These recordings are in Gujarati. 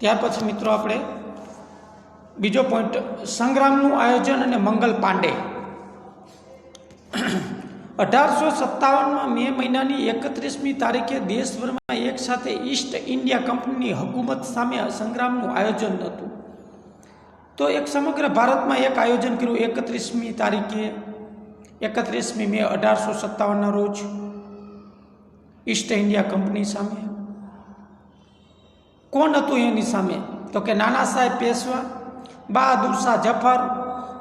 ત્યાર પછી મિત્રો આપણે બીજો પોઈન્ટ સંગ્રામનું આયોજન અને મંગલ પાંડે. અઢારસો સત્તાવનમાં મે મહિનાની એકત્રીસમી તારીખે દેશભરમાં એક સાથે ઈસ્ટ ઇન્ડિયા કંપનીની હકુમત સામે સંગ્રામનું આયોજન હતું. તો એક સમગ્ર ભારતમાં એક આયોજન કર્યું એકત્રીસમી તારીખે, એકત્રીસમી મે અઢારસો સત્તાવનના રોજ ઈસ્ટ ઇન્ડિયા કંપની સામે. કોણ હતું એની સામે? તો કે નાના સાહેબ પેશવા, બહાદુર શાહ જફર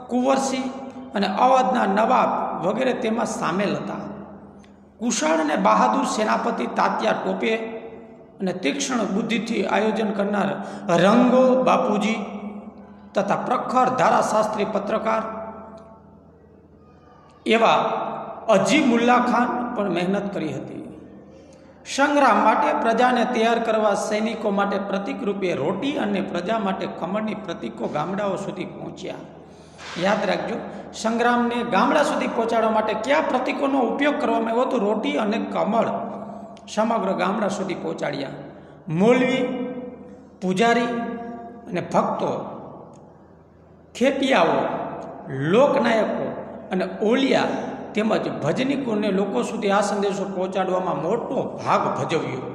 કુંવરસિંહ અને અવધના નવાબ વગેરે તેમાં સામેલ હતા. કુશળ અને બહાદુર સેનાપતિ તાત્યા ટોપે અને તીક્ષ્ણ બુદ્ધિથી આયોજન કરનાર રંગો બાપુજી તથા પ્રખર ધારાશાસ્ત્રી પત્રકાર એવા અજી મુલ્લા ખાન પણ મહેનત કરી હતી. સંગ્રામ માટે પ્રજાને તૈયાર કરવા સૈનિકો માટે પ્રતિક રૂપે રોટી અને પ્રજા માટે કમળની પ્રતિકો ગામડાઓ સુધી પહોંચ્યા. યાદ રાખજો, સંગ્રામને ગામડા સુધી પહોંચાડવા માટે કયા પ્રતિકોનો ઉપયોગ કરવામાં આવ્યો હતો? રોટી અને કમળ સમગ્ર ગામડા સુધી પહોંચાડ્યા. મૌલવી, પૂજારી અને ભક્તો, ખેપિયાઓ, લોકનાયકો અને ઓલિયા તેમજ ભજનીકોને લોકો સુધી આ સંદેશો પહોંચાડવામાં મોટો ભાગ ભજવ્યો.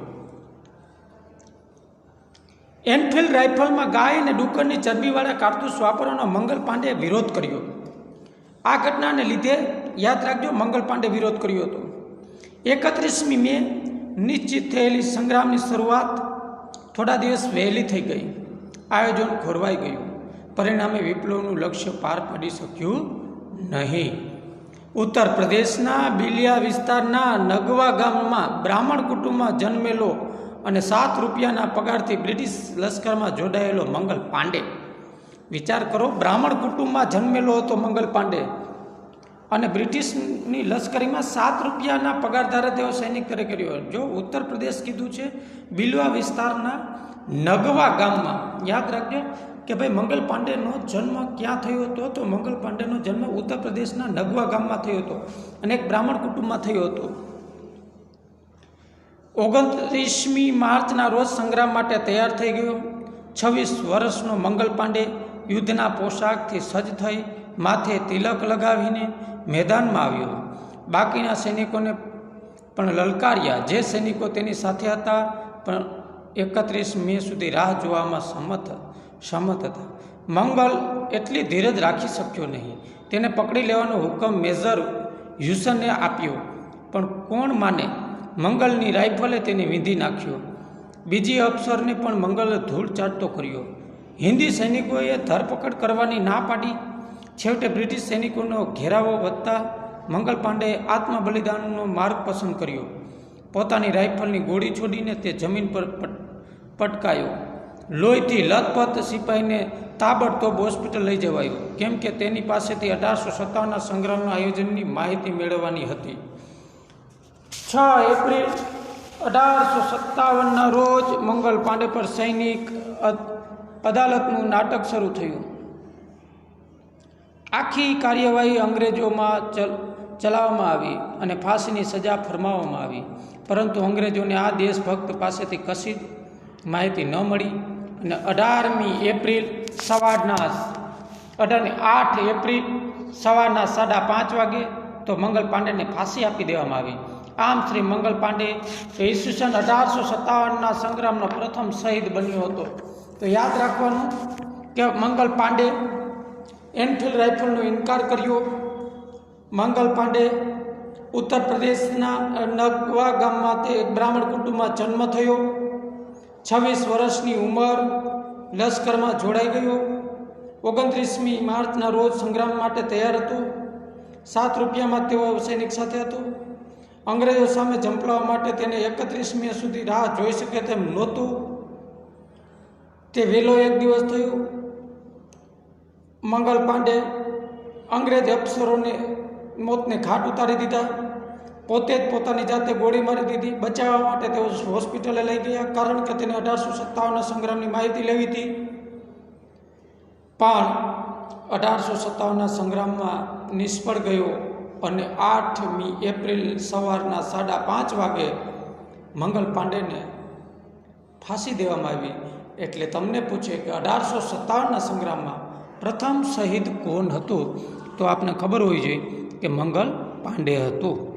એનફિલ્ડ રાઇફલમાં ગાય અને ડુક્કરની ચરબીવાળા કારતૂસ વાપરવાનો મંગલ પાંડેએ વિરોધ કર્યો. આ ઘટનાને લીધે યાદ રાખજો, મંગલ પાંડે વિરોધ કર્યો હતો. એકત્રીસમી મે નિશ્ચિત થયેલી સંગ્રામની શરૂઆત થોડા દિવસ વહેલી થઈ ગઈ. આયોજન ખોરવાઈ ગયું. પરિણામે વિપ્લવનું લક્ષ્ય પાર પાડી શક્યું નહીં. ઉત્તર પ્રદેશના બિલિયા વિસ્તારના નગવા ગામમાં બ્રાહ્મણ કુટુંબમાં જન્મેલો અને સાત રૂપિયાના પગારથી બ્રિટિશ લશ્કરમાં જોડાયેલો મંગલ પાંડે. વિચાર કરો, બ્રાહ્મણ કુટુંબમાં જન્મેલો હતો મંગલ પાંડે અને બ્રિટિશની લશ્કરીમાં સાત રૂપિયાના પગાર ધારે તેઓ સૈનિક તરીકે કર્યો જો ઉત્તર પ્રદેશ કીધું છે બિલવા વિસ્તારના નગવા ગામમાં, યાદ રાખજો કે ભાઈ મંગલ પાંડેનો જન્મ ક્યાં થયો હતો? તો મંગલ પાંડેનો જન્મ ઉત્તર પ્રદેશના નગવા ગામમાં થયો હતો અને એક બ્રાહ્મણ કુટુંબમાં થયો હતો. ઓગણત્રીસમી માર્ચના રોજ સંગ્રામ માટે તૈયાર થઈ ગયો. છવ્વીસ વર્ષનો મંગલ પાંડે યુદ્ધના પોશાકથી સજ્જ થઈ, માથે તિલક લગાવીને મેદાનમાં આવ્યો. બાકીના સૈનિકોને પણ લલકાર્યા. જે સૈનિકો તેની સાથે હતા, પણ એકત્રીસ મે સુધી રાહ જોવામાં સંમત સંમત હતા. મંગલ એટલી ધીરજ રાખી શક્યો નહીં. તેને પકડી લેવાનો હુકમ મેજર હ્યુસને આપ્યો. પણ કોણ માને? મંગલની રાઇફલે તેને વીંધી નાખ્યો. બીજી અફસરને પણ મંગલે ધૂળ ચાટતો કર્યો. હિન્દી સૈનિકોએ ધરપકડ કરવાની ના પાડી. છેવટે બ્રિટિશ સૈનિકોનો ઘેરાવો વધતા મંગલ પાંડેએ આત્મબલિદાનનો માર્ગ પસંદ કર્યો. પોતાની રાઇફલની ગોળી છોડીને તે જમીન પર પટ- પટકાયો. લોહીથી લથપથ સિપાહીને તાબડતોબ હોસ્પિટલ લઈ જવાયો, કેમ કે તેની પાસેથી અઢારસો સત્તાવનના સંગ્રામના આયોજનની માહિતી મેળવવાની હતી. છ એપ્રિલ અઢારસો સત્તાવનના રોજ મંગલ પાંડે પર સૈનિક અદ- અદાલતનું નાટક શરૂ થયું. આખી કાર્યવાહી અંગ્રેજોમાં ચલ, ચલાવવામાં આવી અને ફાંસીની સજા ફરમાવવામાં આવી, પરંતુ અંગ્રેજોને આ દેશભક્ત પાસેથી કશી માહિતી ન મળી. અને અઢારમી એપ્રિલ સવારના અઢારની આઠ એપ્રિલ સવારના સાડા પાંચ વાગે તો મંગલ પાંડેને ફાંસી આપી દેવામાં આવી. આમ શ્રી મંગલ પાંડે ઈસવીસન અઢારસો સત્તાવનના સંગ્રામનો પ્રથમ શહીદ બન્યો હતો. તો યાદ રાખવાનું કે મંગલ પાંડે એનફિલ્ડ રાઇફલનો ઇનકાર કર્યો. મંગલ પાંડે ઉત્તર પ્રદેશના નગવા ગામમાં તે બ્રાહ્મણ કુટુંબમાં જન્મ થયો. છવ્વીસ વર્ષની ઉંમર લશ્કરમાં જોડાઈ ગયો. ઓગણત્રીસમી માર્ચના રોજ સંગ્રામ માટે તૈયાર હતો. સાત રૂપિયામાં તેઓ સૈનિક સાથે હતો. અંગ્રેજો સામે ઝંપલાવવા માટે તેને એકત્રીસ મે સુધી રાહ જોઈ શકે તેમ નહોતું. તે વહેલો એક દિવસ થયો. મંગલ પાંડે અંગ્રેજ અફસરોને મોતને ઘાટ ઉતારી દીધા. પોતે જ પોતાની જાતે ગોળી મારી દીધી. બચાવવા માટે તેઓ હોસ્પિટલે લઈ ગયા, કારણ કે તેને અઢારસો સત્તાવનના સંગ્રામની માહિતી લેવી હતી. પણ અઢારસો સત્તાવનના સંગ્રામમાં નિષ્ફળ ગયો અને આઠમી એપ્રિલ સવારના સાડા પાંચ વાગે મંગલ પાંડેને ફાંસી દેવામાં આવી. એટલે તમને પૂછે કે અઢારસો સત્તાવનના સંગ્રામમાં પ્રથમ શહીદ કોણ હતું? તો આપને ખબર હોવી જોઈએ કે મંગલ પાંડે હતું.